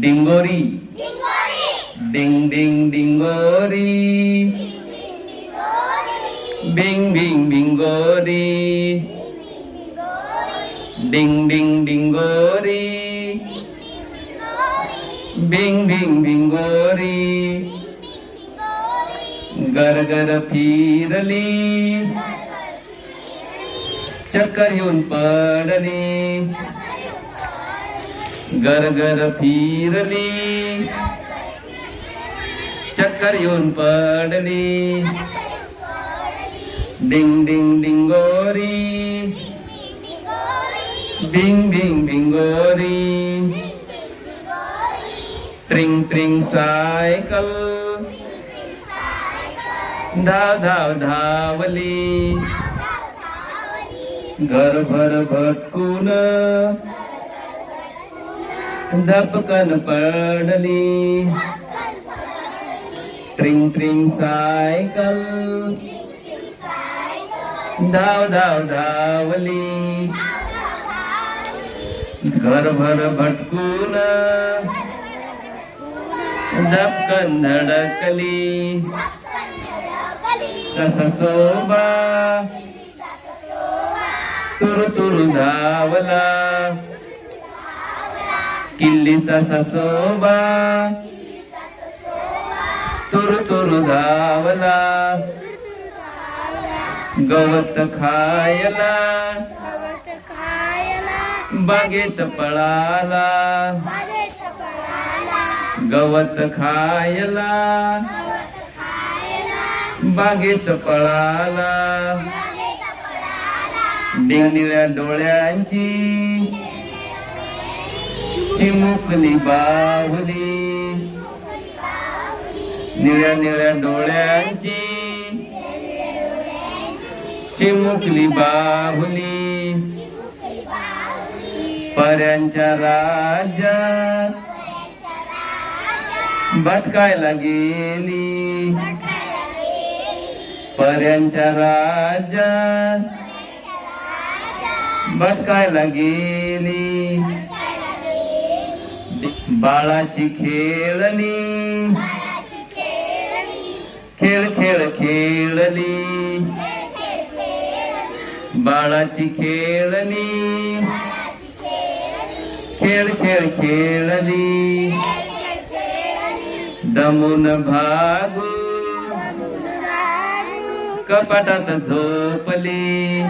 डिंगोरी डिंग डिंग डिंगोरी बिंग बिंग बिंगोरी डिंग डिंग डिंगोरी बिंग बिंग बिंगोरी गरगर फिरली चक्कर येऊन पडली गरगर फिरली चक्कर येऊन पडली डिंग डिंग डिंगोरी बिंग बिंग बिंगोरी ट्रिंग ट्रिंग सायकल धाव धाव धावली घरभर भटकून धपकन पडली. ट्रिंग ट्रिंग सायकल. धाव धाव धावली. घरभर भटकून धपकन धडकली. तसा सोबा तुरु तुरु धावला. किल्लीचा ससोबा. तुरु तुरु धावला. गवत खायला. बागेत पळाला. गवत खायला. बागेत पळाला. निळ्या डोळ्यांची. चिमुकली बाहुली. निळ्या निळ्या डोळ्यांची. चिमुकली बाहुली. पऱ्यांच्या राज्यात भटकायला गेली. पर्यांच्या राज्यात भटकायला गेली. बाळाची खेळणी. खेळ खेळ खेळली बाळाची खेळणी. खेळ खेळ खेळली दमून भागू. कपाटात झोपली.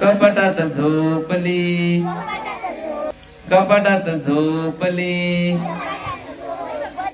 कपाटात झोपली. कपाटात झोपली.